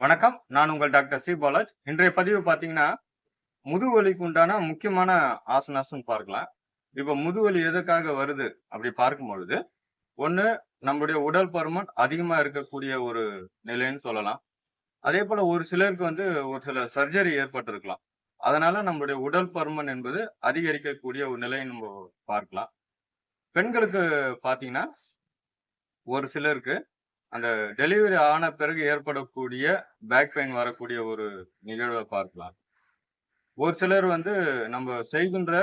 வணக்கம். நான் உங்கள் டாக்டர் சி. பாலாஜ். இன்றைய பதிவு பார்த்தீங்கன்னா முதுவலிக்கு உண்டான முக்கியமான ஆசனாசன் பார்க்கலாம். இப்போ முதுவலி எதுக்காக வருது அப்படி பார்க்கும் பொழுது ஒன்று நம்முடைய உடல் பருமன் அதிகமாக இருக்கக்கூடிய ஒரு நிலைன்னு சொல்லலாம். அதே போல் ஒரு சிலருக்கு வந்து ஒரு சில சர்ஜரி ஏற்பட்டிருக்கலாம். அதனால நம்முடைய உடல் பருமன் என்பது அதிகரிக்கக்கூடிய ஒரு நிலையை நம்ம பார்க்கலாம். பெண்களுக்கு பார்த்தீங்கன்னா ஒரு சிலருக்கு அந்த டெலிவரி ஆன பிறகு ஏற்படக்கூடிய பேக் பெயின் வரக்கூடிய ஒரு நிகழ்வை பார்க்கலாம். ஒரு சிலர் வந்து நம்ம செய்கின்ற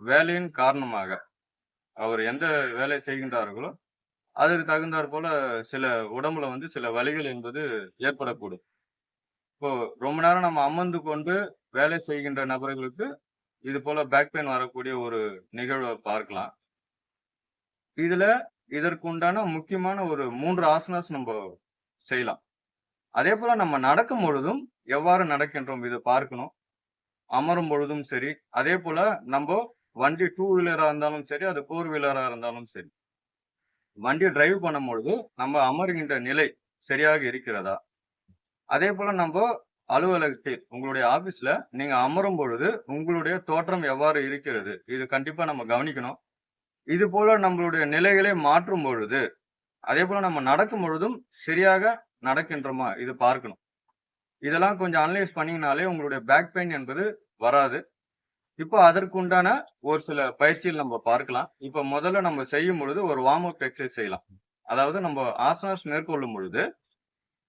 வேலையின் காரணமாக அவர் எந்த வேலை செய்கின்றார்களோ அதற்கு தகுந்தாற் போல சில உடம்புல வந்து சில வலிகள் என்பது ஏற்படக்கூடும். இப்போ ரொம்ப நேரம் நம்ம அமர்ந்து கொண்டு வேலை செய்கின்ற நபர்களுக்கு இது போல பேக் பெயின் வரக்கூடிய ஒரு நிகழ்வை பார்க்கலாம். இதுல இதற்கு உண்டான முக்கியமான ஒரு மூன்று ஆசனாஸ் நம்ம செய்யலாம். அதே போல நம்ம நடக்கும் பொழுதும் எவ்வாறு நடக்கின்றோம் இதை பார்க்கணும். அமரும் பொழுதும் சரி அதே போல நம்ம வண்டி டூ வீலரா இருந்தாலும் சரி அது ஃபோர் வீலரா இருந்தாலும் சரி. வண்டி டிரைவ் பண்ணும் பொழுது நம்ம அமருகின்ற நிலை சரியாக இருக்கிறதா? அதே போல நம்ம அலுவலகத்தில் உங்களுடைய ஆபீஸ்ல நீங்க அமரும் பொழுது உங்களுடைய தோற்றம் எவ்வாறு இருக்கிறது? இது கண்டிப்பா நம்ம கவனிக்கணும். இது போல நம்மளுடைய நிலைகளை மாற்றும் பொழுது அதே போல நம்ம நடக்கும் பொழுதும் சரியாக நடக்கின்றோமா? இது பார்க்கணும். இதெல்லாம் கொஞ்சம் அனலைஸ் பண்ணிங்கனாலே உங்களுடைய பேக் பெயின் என்பது வராது. இப்போ அதற்குண்டான ஒரு சில பயிற்சிகள் நம்ம பார்க்கலாம். இப்போ முதல்ல நம்ம செய்யும் பொழுது ஒரு வார்ம் அப் எக்ஸசைஸ் செய்யலாம். அதாவது நம்ம ஆசனாஸ் மேற்கொள்ளும் பொழுது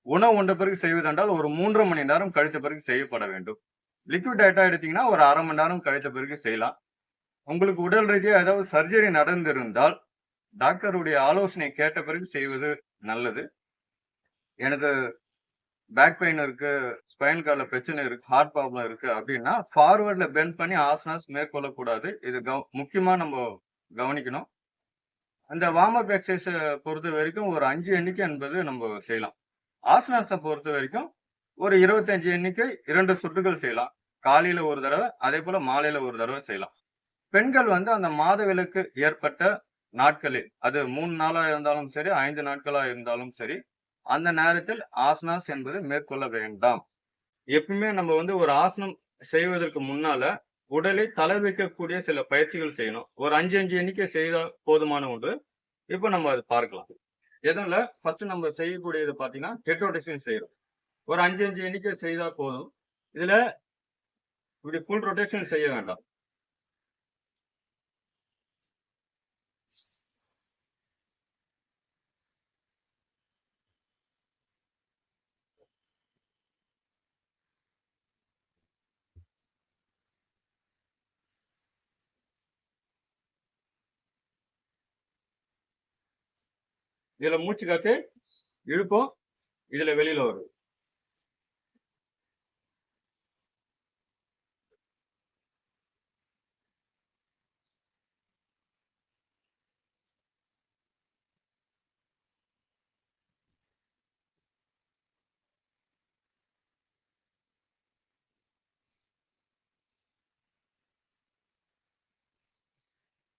உணவு உண்ட பிறகு செய்வதென்றால் ஒரு மூன்று மணி நேரம் கழித்த பிறகு செய்யப்பட வேண்டும். லிக்விட் டயட்டா எடுத்தீங்கன்னா ஒரு அரை மணி நேரம் கழித்த பிறகு செய்யலாம். உங்களுக்கு உடல் ரீதியாக ஏதாவது சர்ஜரி நடந்திருந்தால் டாக்டருடைய ஆலோசனை கேட்ட பிறகு செய்வது நல்லது. எனக்கு பேக் பெயின் இருக்கு ஸ்பைன் கார்டில் பிரச்சனை இருக்கு ஹார்ட் ப்ராப்ளம் இருக்கு அப்படின்னா ஃபார்வர்டில் பெண்ட் பண்ணி ஆசனாஸ் மேற்கொள்ளக்கூடாது. இது கவ முக்கியமாக நம்ம கவனிக்கணும். அந்த வார்ம் அப் எக்ஸசைஸை பொறுத்த வரைக்கும் ஒரு அஞ்சு எண்ணிக்கை என்பது நம்ம செய்யலாம். ஆசனாஸை பொறுத்த வரைக்கும் ஒரு இருபத்தஞ்சு எண்ணிக்கை இரண்டு சுற்றுகள் செய்யலாம். காலையில் ஒரு தடவை அதே போல் மாலையில் ஒரு தடவை செய்யலாம். பெண்கள் வந்து அந்த மாதவிலக்கு ஏற்பட்ட நாட்களில் அது மூணு நாளா இருந்தாலும் சரி ஐந்து நாட்களா இருந்தாலும் சரி அந்த நேரத்தில் ஆசனாஸ் என்பது மேற்கொள்ள வேண்டாம். எப்பவுமே நம்ம வந்து ஒரு ஆசனம் செய்வதற்கு முன்னால உடலை தலை வைக்கக்கூடிய சில பயிற்சிகள் செய்யணும். ஒரு அஞ்சு அஞ்சு எண்ணிக்கை செய்தால் போதுமான ஒன்று. இப்போ நம்ம அது பார்க்கலாம். எதனால? ஃபர்ஸ்ட் நம்ம செய்யக்கூடியது பார்த்தீங்கன்னா டெட் ரொட்டேஷன் செய்யறோம் ஒரு அஞ்சு அஞ்சு எண்ணிக்கை செய்தால் போதும். இதுல இப்படி ஃபுல் ரொட்டேஷன் செய்ய வேண்டாம். இதுல மூச்சு காத்து இழுப்போம் இதுல வெளியில வரும்.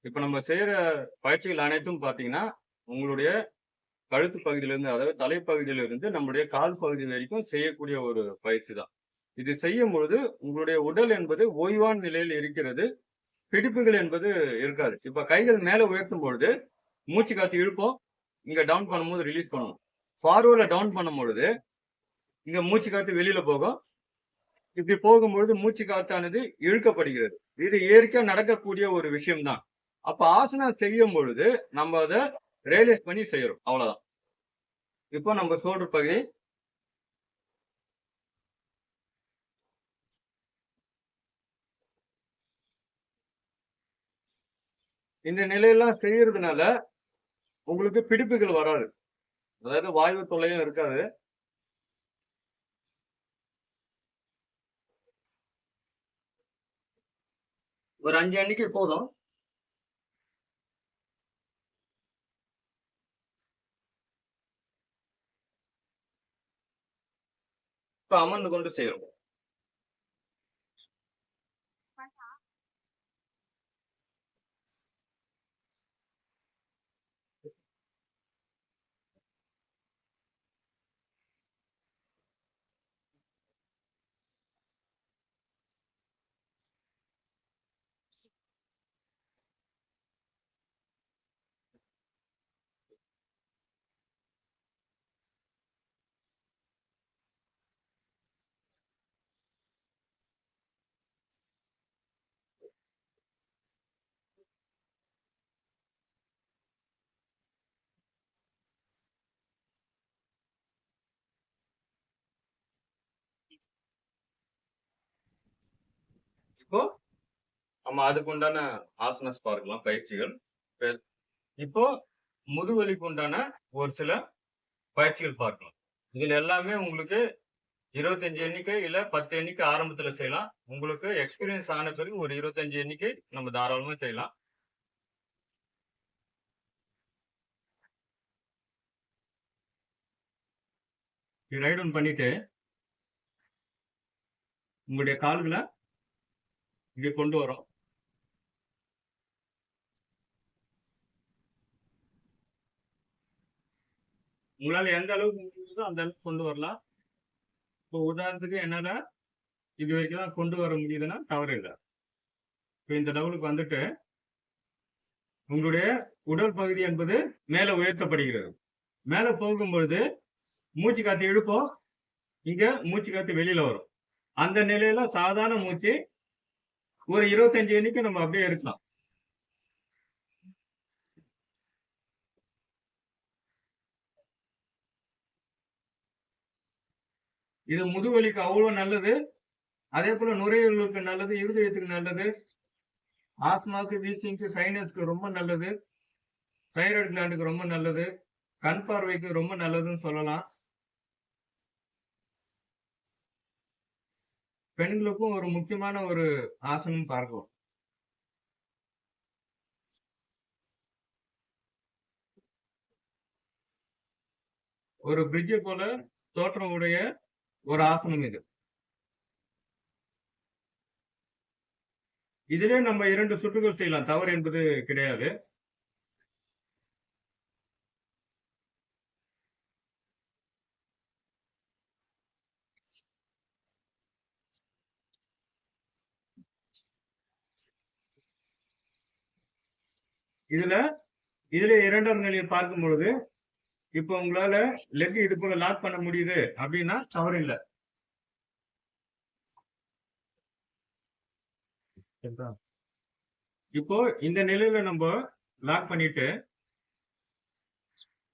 இப்ப நம்ம செய்யற பயிற்சிகள் அனைத்தும் பாத்தீங்கன்னா உங்களுடைய கழுத்து பகுதியிலிருந்து அதாவது தலைப்பகுதியிலிருந்து நம்முடைய கால் பகுதி வரைக்கும் செய்யக்கூடிய ஒரு பயிற்சி தான். இது செய்யும் பொழுது உங்களுடைய உடல் என்பது ஓய்வான நிலையில் இருக்கிறது. பிடிப்புகள் என்பது இருக்காது. இப்ப கைகள் மேல உயர்த்தும் பொழுது மூச்சு காத்து இழுப்போம் இங்க டவுன் பண்ணும்போது ரிலீஸ் பண்ணணும் ஃபார்வர்ட்ல டவுன் பண்ணும் பொழுது இங்க மூச்சு காத்து வெளியில போகும். இப்படி போகும்பொழுது மூச்சு காத்தானது இழுக்கப்படுகிறது. இது இயற்கையா நடக்கக்கூடிய ஒரு விஷயம்தான். அப்ப ஆசனம் செய்யும் பொழுது நம்ம அதை ரியலைஸ் பண்ணி செய்யறோம். அவ்வளவுதான். இப்போ நம்ம ஷோல்டர் பகுதி. இந்த நிலையெல்லாம் செய்யறதுனால உங்களுக்கு பிடிப்புகள் வராது. அதாவது வாயு தொல்லையும் இருக்காது. ஒரு அஞ்சு அன்னைக்கு போதும். இப்போ அமர்ந்து கொண்டு இப்போ நம்ம அதுக்கு உண்டான ஆசனஸ் பார்க்கலாம் பயிற்சிகள். இப்போ முதுவலிக்கு உண்டான ஒரு சில பயிற்சிகள் பார்க்கலாம். இதுல எல்லாமே உங்களுக்கு இருபத்தஞ்சு எண்ணிக்கை இல்ல பத்து எண்ணிக்கை ஆரம்பத்துல செய்யலாம். உங்களுக்கு எக்ஸ்பீரியன்ஸ் ஆன பிறகு ஒரு இருபத்தஞ்சு எண்ணிக்கை நம்ம தாராளமா செய்யலாம். ரைட் ஒன் பண்ணிட்டு உங்களுடைய கால்களை இங்க கொண்டு வரோம். உங்களால எந்த அளவுக்கு முடியுதோ அந்த அளவுக்கு கொண்டு வரலாம். இப்போ உதாரணத்துக்கு என்னால இது வரைக்கும் தான் கொண்டு வர முடியுதுன்னா தவறு இல்லை. இப்போ இந்த லெவலுக்கு வந்துட்டு உங்களுடைய உடல் பகுதி என்பது மேலே உயர்த்தப்படுகிறது. மேலே போகும்பொழுது மூச்சு காத்து இழுப்போம். இங்க மூச்சு காத்து வெளியில வரும். அந்த நிலையில சாதாரண மூச்சு ஒரு இருபத்தஞ்சு எண்ணிக்கை நம்ம அப்படியே இருக்கலாம். இது முதுவலிக்கு அவ்வளவு நல்லது. அதே போல நுரையீரலுக்கு நல்லது இருதயத்துக்கு நல்லது. ஆஸ்மாக்கு வீசிங்க்கு சைனஸ்க்கு ரொம்ப நல்லது. தைராய்டு கிளாண்டுக்கு ரொம்ப நல்லது. கண் பார்வைக்கு ரொம்ப நல்லதுன்னு சொல்லலாம். பெண்களுக்கும் ஒரு முக்கியமான ஒரு ஆசனம் பார்க்கலாம். ஒரு பிரிட்ஜை போல தோற்றம் உடைய ஒரு ஆசனம் இது. இதிலே நம்ம இரண்டு சுற்றுகள் செய்யலாம். தவறு என்பது கிடையாது. இதுல இதுல இரண்டாம் நிலையை பார்க்கும் பொழுது இப்போ உங்களால லெக் இடுப்புல லாக் பண்ண முடியுது அப்படின்னா தவறு இல்லை இப்போ இந்த நிலையில நம்ம லாக் பண்ணிட்டு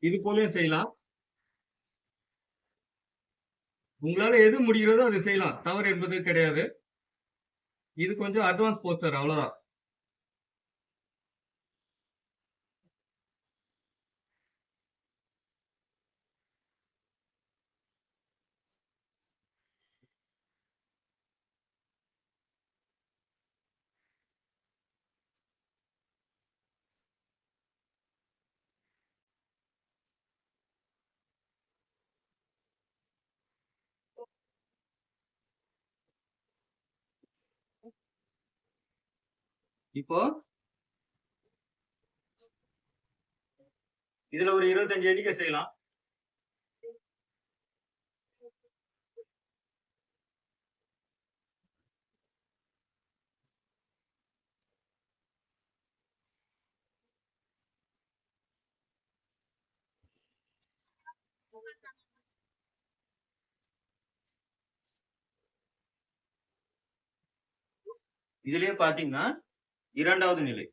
இது போலயும் செய்யலாம். உங்களால எது முடிகிறதோ அது செய்யலாம். தவறு என்பது கிடையாது. இது கொஞ்சம் அட்வான்ஸ் போஸ்டர் அவ்வளவுதான். இப்போ இதுல ஒரு இருபத்தஞ்சு எண்ணிக்கை செய்யலாம். இதுலயே பாத்தீங்கன்னா இரண்டாவது நிலை.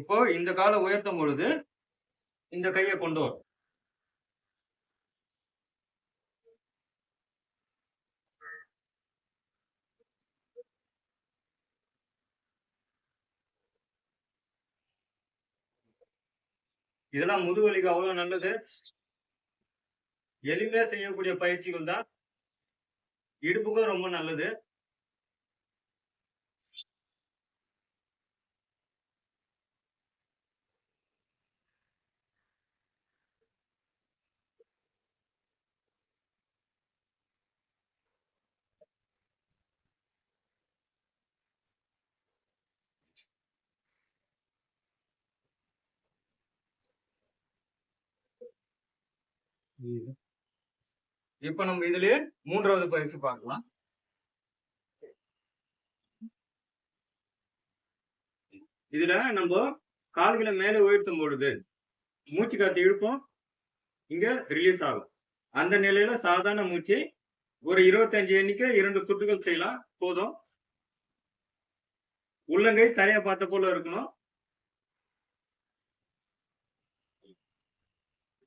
இப்போ இந்த காலை உயர்த்தும் பொழுது இந்த கையை கொண்டு வரும். இதெல்லாம் முதுவலிக்கு அவ்வளவு நல்லது. எளிமையா செய்யக்கூடிய பயிற்சிகள் தான். இடுப்புக்கும் ரொம்ப நல்லது. இப்ப நம்ம இதுலயே மூன்றாவது பயிற்சி பார்க்கலாம். இதுல நம்ம கால்களை மேலே உயர்த்தும் பொழுது மூச்சு காத்து இழுப்போம். இங்க ரிலீஸ் ஆகும். அந்த நிலையில சாதாரண மூச்சு ஒரு இருபத்தஞ்சு எண்ணிக்கை இரண்டு சுட்டுகள் செய்யலாம். போதும். உள்ளங்கை தரையை பார்த்த போல இருக்கணும்.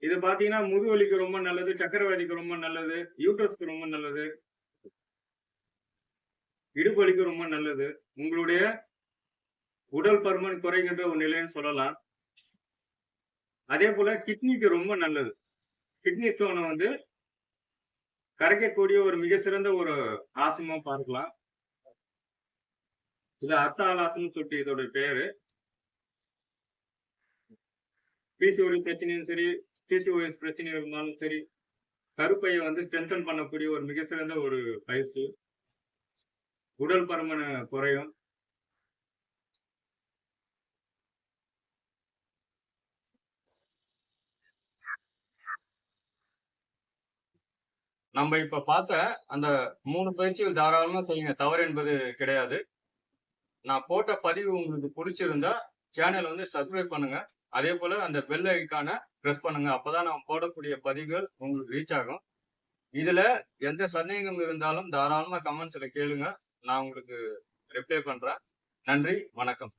இது பாத்தீங்கன்னா முதுவலிக்கு ரொம்ப நல்லது சக்கரவாதிக்கு ரொம்ப நல்லது யூட்ரஸ்க்கு ரொம்ப நல்லது இடுப்பலிக்கு ரொம்ப நல்லது. உங்களுடைய உடல் பருமன் குறைகின்ற ஒரு நிலைன்னு சொல்லலாம். அதே போல கிட்னிக்கு ரொம்ப நல்லது. கிட்னி ஸ்டோனை வந்து கரைக்கக்கூடிய ஒரு மிக சிறந்த ஒரு ஆசனமா பார்க்கலாம். இது அர்த்தாலாசனம் சொல்லிட்டு இதோட பேரு. பிசிஓடி பிரச்சனையும் சரி பிசிஓஎஸ் பிரச்சனை இருந்தாலும் சரி கருப்பையை வந்து ஸ்ட்ரென்தன் பண்ணக்கூடிய ஒரு மிக சிறந்த ஒரு பயிற்சி. உடல் பருமன குறையும். நம்ம இப்ப பார்த்த அந்த மூணு பயிற்சிகள் தாராளமா செய்யுங்க. தவறு என்பது கிடையாது. நான் போட்ட பதிவு உங்களுக்கு பிடிச்சிருந்தா சேனல் வந்து சப்ஸ்கிரைப் பண்ணுங்க. அதே போல அந்த பெல் ஐக்கான ப்ரெஸ் பண்ணுங்க. அப்பதான் நான் போடக்கூடிய பதிவுகள் உங்களுக்கு ரீச் ஆகும். இதுல எந்த சந்தேகம் இருந்தாலும் தாராளமா கமெண்ட்ஸில் கேளுங்க. நான் உங்களுக்கு ரிப்ளை பண்றேன். நன்றி. வணக்கம்.